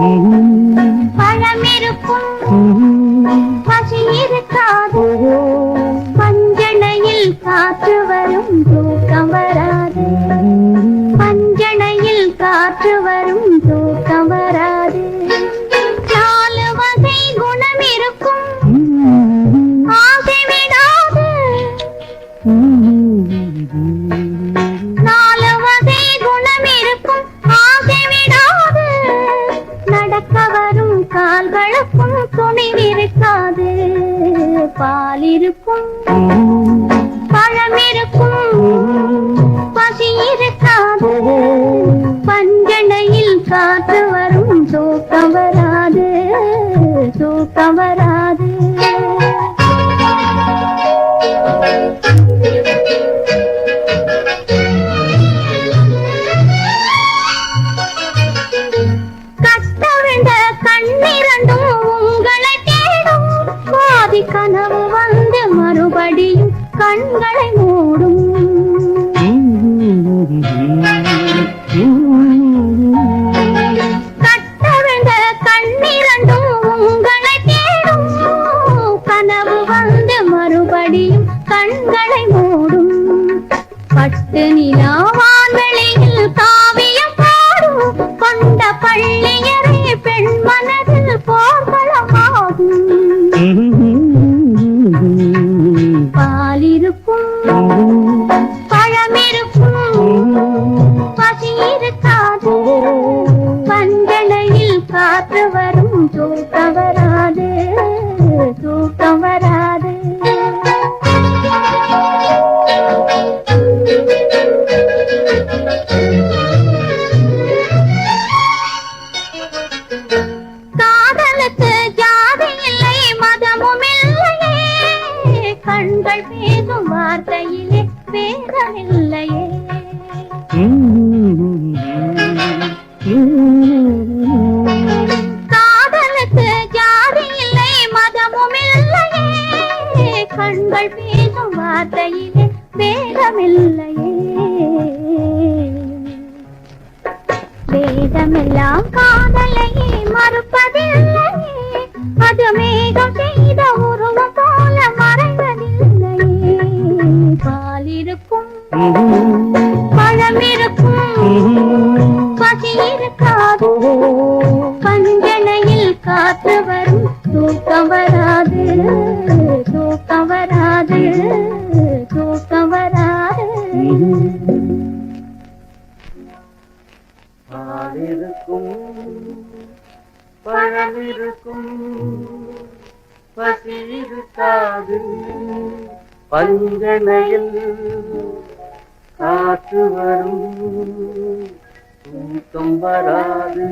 பழம் இருக்கும் பசி இருக்காது. பஞ்சனையில் காற்று வரும் தூக்கம் வராது. பஞ்சனையில் காற்று வரும் தூக்கம் வராது. நாலு வகை குணம் இருக்கும். ஆசை விடாது வரும் கால்களுக்கும் துணிவிருக்காது பால் இருக்கும் பழம் இருக்கும் பசி இருக்காது. பஞ்சனையில் காற்று வரும் தூக்கம் வராது தூக்கம் வராது. பட்டு நிலா வான்வெளியில் காவியம் பாடும் கொண்ட பள்ளியரே பெண் மனதில் போர்க்களமாகும். பாலிருக்கும் பசி இருக்காது வரும் தூக்கம் வராது தூக்கம் வராது. வேதமில்லையே காதலுக்கு ஜாதி இல்லை மதமும் இல்லையே. கண்கள் பேசும் வார்த்தையிலே வேதமில்லையே பசி இருக்காது பஞ்சனையில் காத்து வரும் தூக்கம் வராது தூக்கம் வராது தூக்கம் வராது. பால் இருக்கும் பழம் இருக்கும் பசி இருக்காது பஞ்சனையில் காத்து வரும் தூக்கம் வராது